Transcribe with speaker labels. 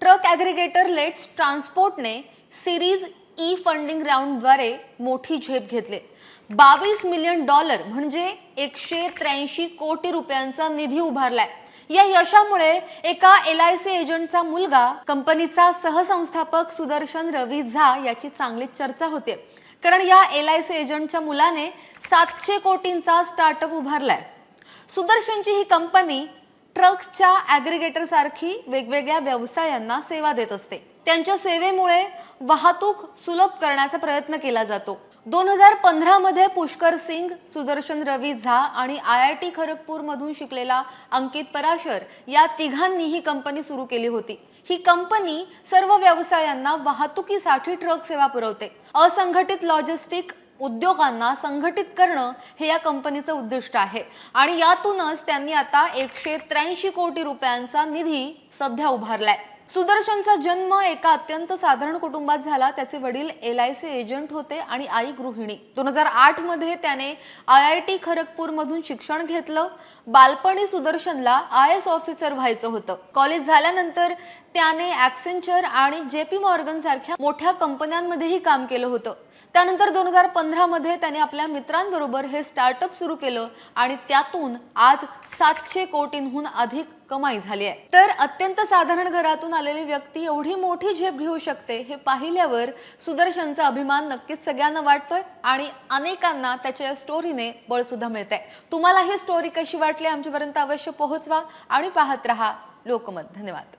Speaker 1: Truck aggregator let's ट्रान्सपोर्टने series E funding राऊंडद्वारे मोठी झेप घेतले. बावीस मिलियन डॉलर म्हणजे एकशे त्र्याऐंशी कोटी रुपयांचा निधी उभारलाय. या यशामुळे एका एल आय सी एजंटचा मुलगा कंपनीचा सहसंस्थापक सुदर्शन रवी झा याची चांगलीच चर्चा होते. कारण या एल आय सी एजंटच्या मुलाने सातशे कोटींचा स्टार्टअप उभारलाय. सुदर्शनची ही कंपनी ट्रक्सच्या ॲग्रिगेटरसारखी वेगवेगळ्या व्यवसायांना सेवा देत असते. त्यांच्या सेवेमुळे वाहतूक सुलभ करण्याचा प्रयत्न केला जातो. दोन हजार पंधरा मध्ये पुष्कर सिंग सुदर्शन रवी झा आणि आय आय टी खरगपूर मधून शिकलेला अंकित पराशर या तिघांनी ही कंपनी सुरू केली होती. ही कंपनी सर्व व्यवसायांना वाहतुकीसाठी ट्रक सेवा पुरवते. असंघटित लॉजिस्टिक उद्योगांना संघटित करणं हे या कंपनीचं उद्दिष्ट आहे. आणि यातूनच त्यांनी आता एकशे त्र्याऐंशी कोटी रुपयांचा निधी सध्या उभारलाय. सुदर्शनचा जन्म एका अत्यंत साधारण कुटुंबात झाला. त्याचे वडील एल आय सी एजंट होते आणि आई गृहिणी. दोन हजार आठमध्ये त्याने आय आय टी खरगपूर मधून शिक्षण घेतलं. बालपणी सुदर्शनला आय एस ऑफिसर व्हायचं होतं. कॉलेज झाल्यानंतर त्याने ॲक्सेंचर आणि जे पी मॉर्गन सारख्या मोठ्या कंपन्यांमध्येही काम केलं होतं. त्यानंतर दोन हजार पंधरामध्ये त्याने आपल्या मित्रांबरोबर हे स्टार्टअप सुरू केलं आणि त्यातून आज सातशे कोटींहून अधिक कमाई झाली आहे. तर अत्यंत साधारण घरातून आलेली व्यक्ती एवढी मोठी झेप घेऊ शकते हे पाहिल्यावर सुदर्शनचा अभिमान नक्कीच सगळ्यांना वाटतोय आणि अनेकांना त्याच्या या स्टोरीने बळ सुद्धा मिळत आहे तुम्हाला ही स्टोरी कशी वाटली आमच्यापर्यंत अवश्य पोहोचवा आणि पाहत रहा लोकमत. धन्यवाद.